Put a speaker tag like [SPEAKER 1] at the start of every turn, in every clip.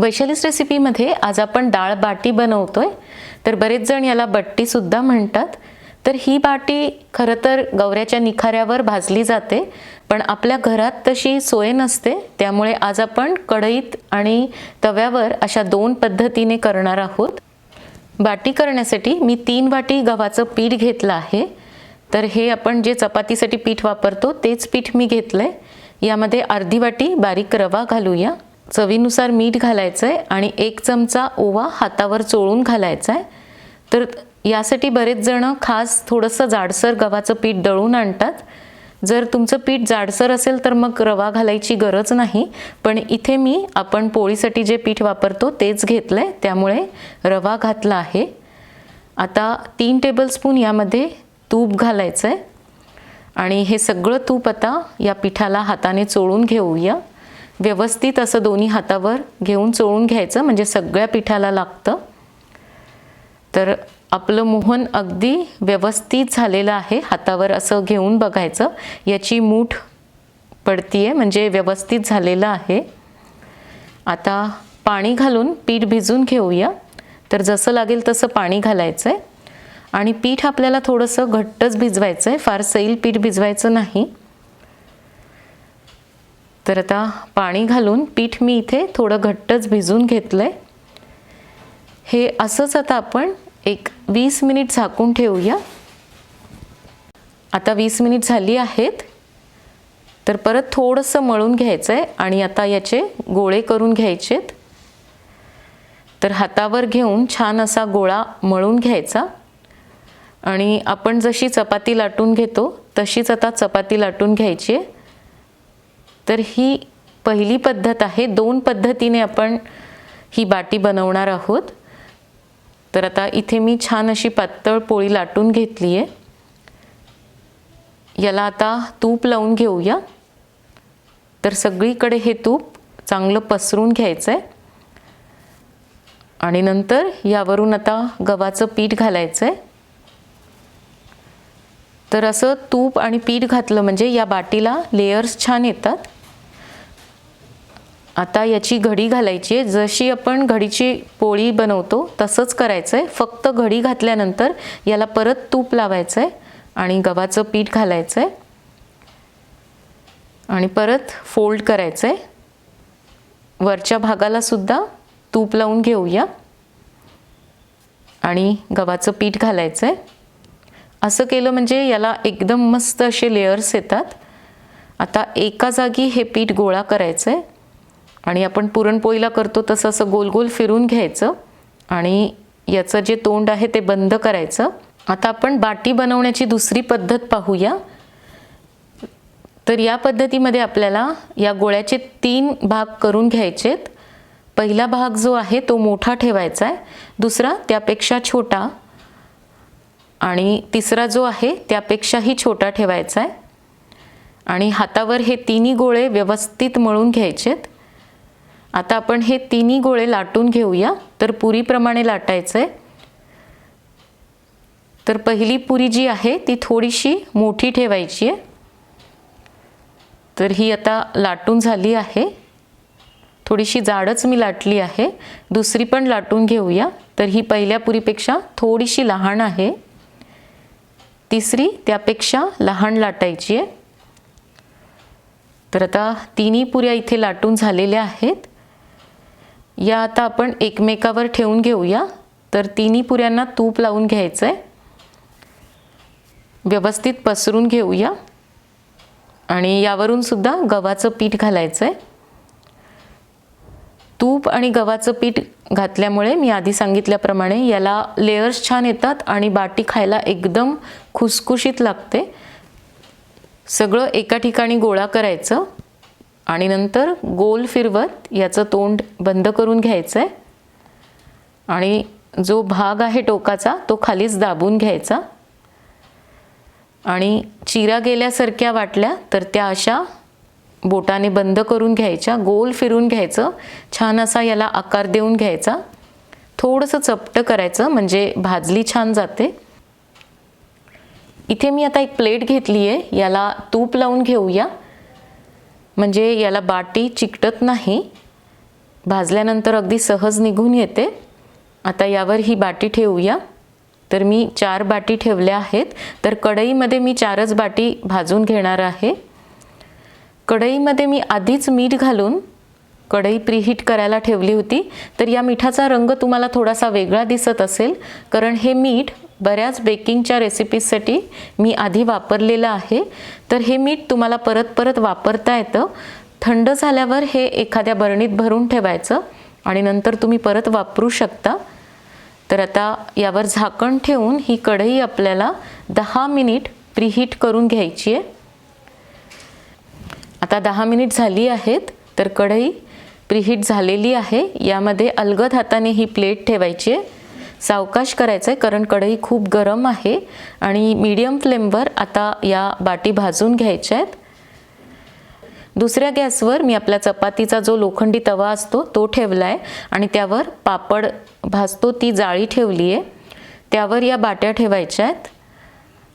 [SPEAKER 1] वैशालीस रेसिपीमध्ये आज आपण डाळ बाटी बनवतोय. तर बरेच जण याला बट्टीसुद्धा म्हणतात. तर ही बाटी खरं तर गवऱ्याच्या निखाऱ्यावर भाजली जाते पण आपल्या घरात तशी सोय नसते. त्यामुळे आज आपण कढईत आणि तव्यावर अशा दोन पद्धतीने करणार आहोत. बाटी करण्यासाठी मी तीन वाटी गव्हाचं पीठ घेतलं आहे. तर हे आपण जे चपातीसाठी पीठ वापरतो तेच पीठ मी घेतलं आहे यामध्ये अर्धी वाटी बारीक रवा घालूया. चवीनुसार मीठ घालायचं आहे आणि एक चमचा ओवा हातावर चोळून घालायचा आहे तर यासाठी बरेच जणं खास थोडंसं जाडसर गव्हाचं पीठ दळून आणतात. जर तुमचं पीठ जाडसर असेल तर मग रवा घालायची गरज नाही. पण इथे मी आपण पोळीसाठी जे पीठ वापरतो तेच घेतलं आहे त्यामुळे रवा घातला आहे. आता तीन टेबलस्पून यामध्ये तूप घालायचं आहे आणि हे सगळं तूप आता या पिठाला हाताने चोळून घेऊया. व्यवस्थित असं दोन्ही हातावर घेऊन चोळून घ्यायचं म्हणजे सगळ्या पिठाला लागतं. तर आपलं मोहन अगदी व्यवस्थित झालेलं आहे हातावर असं घेऊन बघायचं. याची मूठ पडतीये म्हणजे व्यवस्थित झालेलं आहे. आता पाणी घालून पीठ भिजून घेऊया. तर जसं लागेल तसं पाणी घालायचं आहे आणि पीठ आपल्याला थोडंसं घट्टच भिजवायचं आहे फार सैल पीठ भिजवायचं नाही. तर आता पाणी घालून पीठ मी इथे थोडं घट्टच भिजून घेतलं आहे हे असंच आता आपण एक वीस मिनिट झाकून ठेवूया. आता वीस मिनिट झाली आहेत. तर परत थोडंसं मळून घ्यायचं आहे आणि आता याचे गोळे करून घ्यायचेत. तर हातावर घेऊन छान असा गोळा मळून घ्यायचा. आणि आपण जशी चपाती लाटून घेतो तशीच आता चपाती लाटून घ्यायची आहे. तर ही पहिली पद्धत आहे. दोन पद्धतीने आपण ही बाटी बनवणार आहोत. तर आता इथे मी छान अशी पातळ पोळी लाटून घेतली आहे याला आता तूप लावून घेऊया. तर सगळीकडे हे तूप चांगलं पसरून घ्यायचं आहे आणि नंतर यावरून आता गव्हाचं पीठ घालायचं आहे तर असं तूप आणि पीठ घातलं म्हणजे या बाटीला लेयर्स छान येतात. आता याची घडी घालायची आहे. जशी आपण घडीची पोळी बनवतो तसंच करायचं आहे फक्त घडी घातल्यानंतर याला परत तूप लावायचं आहे आणि गव्हाचं पीठ घालायचं आहे आणि परत फोल्ड करायचं आहे वरच्या भागाला सुद्धा तूप लावून घेऊया. आणि गव्हाचं पीठ घालायचं आहे असं केलं म्हणजे याला एकदम मस्त असे लेयर्स येतात. आता एका जागी हे पीठ गोळा करायचं आहे आणि आपण पुरणपोळीला करतो तसं असं गोल गोल फिरून घ्यायचं आणि याचं जे तोंड आहे ते बंद करायचं. आता आपण बाटी बनवण्याची दुसरी पद्धत पाहूया. तर या पद्धतीमध्ये आपल्याला या गोळ्याचे तीन भाग करून घ्यायचेत. पहिला भाग जो आहे तो मोठा ठेवायचा आहे दुसरा त्यापेक्षा छोटा. आणि तिसरा जो आहे त्यापेक्षाही छोटा ठेवायचा आहे. आणि हातावर हे तिन्ही गोळे व्यवस्थित मळून घ्यायचेत. आता आपण हे तिन्ही गोळे लाटून घेऊया. तर पुरीप्रमाणे लाटायचं आहे तर पहिली पुरी जी आहे ती थोडीशी मोठी ठेवायची आहे. तर ही आता लाटून झाली आहे. थोडीशी जाडच मी लाटली आहे. दुसरी पण लाटून घेऊया. तर ही पहिल्या पुरीपेक्षा थोडीशी लहान आहे. तिसरी त्यापेक्षा लहान लाटायची आहे. तर आता तिन्ही पुऱ्या इथे लाटून झालेल्या आहेत. या आता आपण एकमेकावर ठेवून घेऊया. तर तिन्ही पुऱ्यांना तूप लावून घ्यायचं आहे व्यवस्थित पसरून घेऊया. आणि यावरून सुद्धा गव्हाचं पीठ घालायचं आहे तूप आणि गव्हाचं पीठ घातल्यामुळे मी आधी सांगितल्याप्रमाणे याला लेयर्स छान येतात आणि बाटी खायला एकदम खुसखुशीत लागते. सगळं एका ठिकाणी गोळा करायचं आणि नंतर गोल फिरवत याचं तोंड बंद करून घ्यायचं आहे आणि जो भाग आहे टोकाचा तो खालीच दाबून घ्यायचा. आणि चिरा गेल्यासारख्या वाटल्या तर त्या अशा बोटाने बंद करून घ्यायच्या गोल फिरून घ्यायचं छान असा याला आकार देऊन घ्यायचा. थोडंसं चपटं करायचं म्हणजे भाजली छान जाते. इथे मी आता एक प्लेट घेतली आहे याला तूप लावून घेऊया. म्हणजे याला बाटी चिकटत नाही. भाजल्यानंतर अगदी सहज निघून येते. आता यावर ही बाटी ठेवूया. तर मी चार बाटी ठेवल्या आहेत. तर कढईमध्ये मी चारच बाटी भाजून घेणार आहे. कढईमध्ये मी आधीच मीठ घालून कढई प्रीहीट करायला ठेवली होती. तर या मिठाचा रंग तुम्हाला थोडासा वेगळा दिसत असेल कारण हे मीठ बऱ्याच बेकिंगच्या रेसिपीजसाठी मी आधी वापरलेलं आहे. तर हे मीठ तुम्हाला परत परत वापरता येतं. थंड झाल्यावर हे एखाद्या बरणीत भरून ठेवायचं आणि नंतर तुम्ही परत वापरू शकता. तर आता यावर झाकण ठेवून ही कढई आपल्याला दहा मिनिट प्रीहीट करून घ्यायची आहे. आता दहा मिनिट झाली आहेत तर कढई प्रीहीट झालेली आहे. यामध्ये अलगद हाताने ही प्लेट ठेवायची आहे. सावकाश करायचं आहे कारण कढई खूप गरम आहे आणि मीडियम फ्लेमवर आता या बाटी भाजून घ्यायच्या आहेत. दुसऱ्या गॅसवर मी आपल्या चपातीचा जो लोखंडी तवा असतो तो ठेवला आहे आणि त्यावर पापड भाजतो ती जाळी ठेवली आहे. त्यावर या बाट्या ठेवायच्या आहेत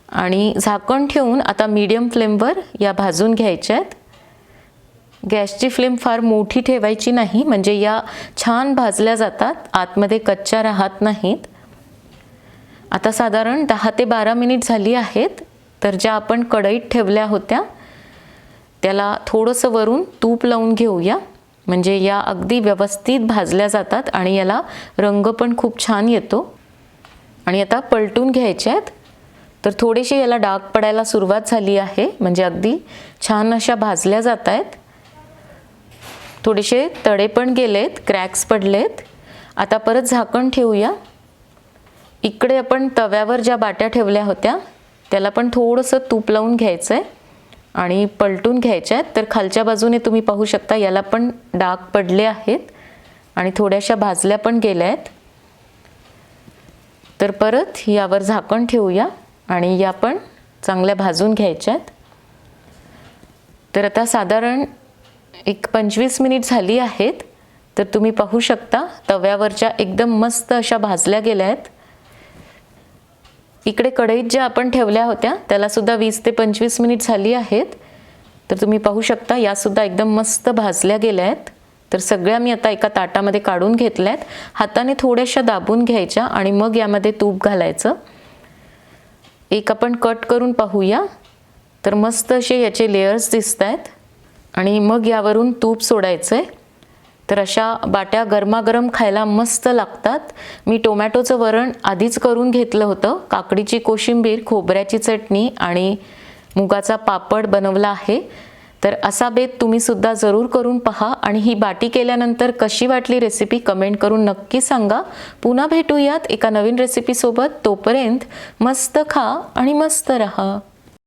[SPEAKER 1] आणि झाकण ठेवून आता मीडियम फ्लेमवर या भाजून घ्यायच्या आहेत. गॅसची फ्लेम फार मोठी ठेवायची नाही म्हणजे या छान भाजल्या जातात आतमध्ये कच्च्या राहत नाहीत. आता साधारण दहा ते बारा मिनिट झाली आहेत तर ज्या आपण कढईत ठेवल्या होत्या त्याला थोडंसं वरून तूप लावून घेऊया. म्हणजे या अगदी व्यवस्थित भाजल्या जातात आणि याला रंग पण खूप छान येतो. आणि आता पलटून घ्यायचे आहेत. तर थोडेसे याला डाग पडायला सुरुवात झाली आहे म्हणजे अगदी छान अशा भाजल्या जात आहेत. थोडेसे तडे पण गेलेत क्रॅक्स पडलेत. आता परत झाकण ठेवूया. इकडे आपण तव्यावर ज्या बाट्या ठेवल्या होत्या त्याला पण थोडंसं तूप लावून घ्यायचं आहे आणि पलटून घ्यायच्या आहेत. तर खालच्या बाजूने तुम्ही पाहू शकता याला पण डाग पडले आहेत आणि थोड्याशा भाजल्या पण गेल्या आहेत. तर परत यावर झाकण ठेवूया आणि या पण चांगल्या भाजून घ्यायच्या आहेत. तर आता साधारण एक पंचवीस मिनिट झाली आहेत तर तुम्ही पाहू शकता तव्यावरच्या एकदम मस्त अशा भाजल्या गेल्या आहेत. इकडे कढईत ज्या आपण ठेवल्या होत्या त्यालासुद्धा वीस ते पंचवीस मिनिट झाली आहेत. तर तुम्ही पाहू शकता यासुद्धा एकदम मस्त भाजल्या गेल्या आहेत. तर सगळ्या मी आता एका ताटामध्ये काढून घेतल्या आहेत. हाताने थोड्याशा दाबून घ्यायच्या आणि मग यामध्ये तूप घालायचं. एक आपण कट करून पाहूया. तर मस्त असे याचे लेयर्स दिसत आहेत आणि मग यावरून तूप सोडायचं आहे तर अशा बाट्या गरमागरम खायला मस्त लागतात. मी टोमॅटोचं वरण आधीच करून घेतलं होतं. काकडीची कोशिंबीर खोबऱ्याची चटणी आणि मुगाचा पापड बनवला आहे. तर असा बेत तुम्ही सुद्धा जरूर करून पहा आणि ही बाटी केल्यानंतर कशी वाटली रेसिपी कमेंट करून नक्की सांगा. पुन्हा भेटूयात एका नवीन रेसिपीसोबत तोपर्यंत मस्त खा आणि मस्त रहा.